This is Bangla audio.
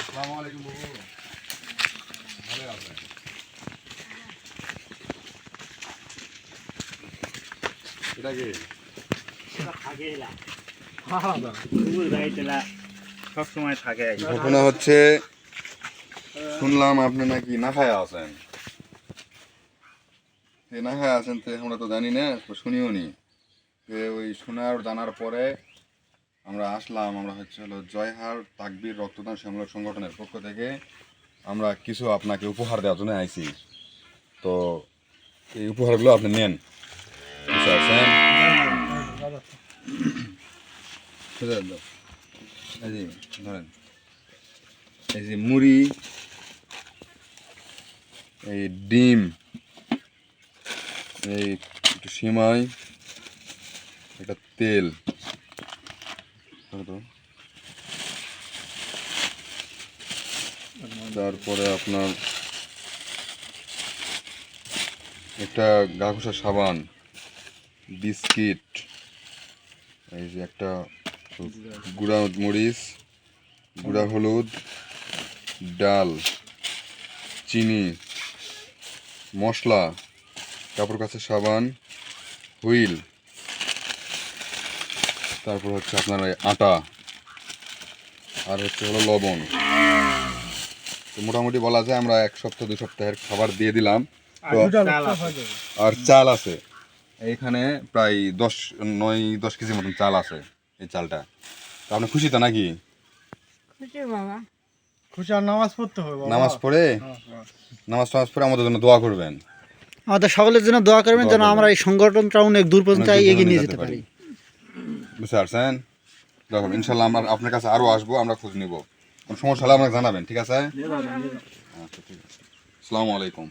আসসালামু আলাইকুম বাবু। ভালো আছেন? এটা কি? থাকে। ঘটনা হচ্ছে শুনলাম আপনি নাকি না খায়া আছেন। না খায়া আছেন তো, আমরা তো জানি না শুনিও নি। ওই শোনার জানার পরে আমরা আসলাম, আমরা হচ্ছে হলো জয়হার তাকবির রক্তদান সংগ্রহ সংগঠনের পক্ষ থেকে আমরা কিছু আপনাকে উপহার দেওয়ার জন্য আইছি। তো এই উপহারগুলো আপনি নেন। ধরেন, এই যে মুড়ি, এই ডিম এই একটু সিমাই, একটা তেল। তারপরে আপনার একটা গা ঘষা সাবান, বিস্কিট, এই যে একটা গুঁড়া মরিচ, গুঁড়া হলুদ, ডাল, চিনি, মশলা। কাপড় কাছে সাবান হুইল। তারপর হচ্ছে আপনার আটা। আর হচ্ছে হলো লবণ। তো মোটামুটি বলা যায় আমরা এক সপ্তাহ দুই সপ্তাহের খাবার দিয়ে দিলাম। আর চাল আছে। এইখানে প্রায় দশ নয় দশ কেজি মতন চাল আছে এই চালটা। তো আপনি খুশি তো নাকি? খুশি বাবা। খুশি আর নামাজ পড়তে হবে নামাজ পড়ে? নামাজ টামাজ পড়ে আমাদের জন্য দোয়া করবেন। আমাদের সকলের জন্য দোয়া করবেন যেন আমরা এই সংগঠনটা অনেক দূর পর্যন্ত এগিয়ে নিয়ে যেতে পারি। বুঝতে পারছেন দেখুন ইনশাল্লাহ আমরা আপনার কাছে আরও আসব আমরা খোঁজ নিব। কোনো সমস্যা হলে আমাকে জানাবেন ঠিক আছে? আচ্ছা ঠিক আছে। আসসালামু আলাইকুম।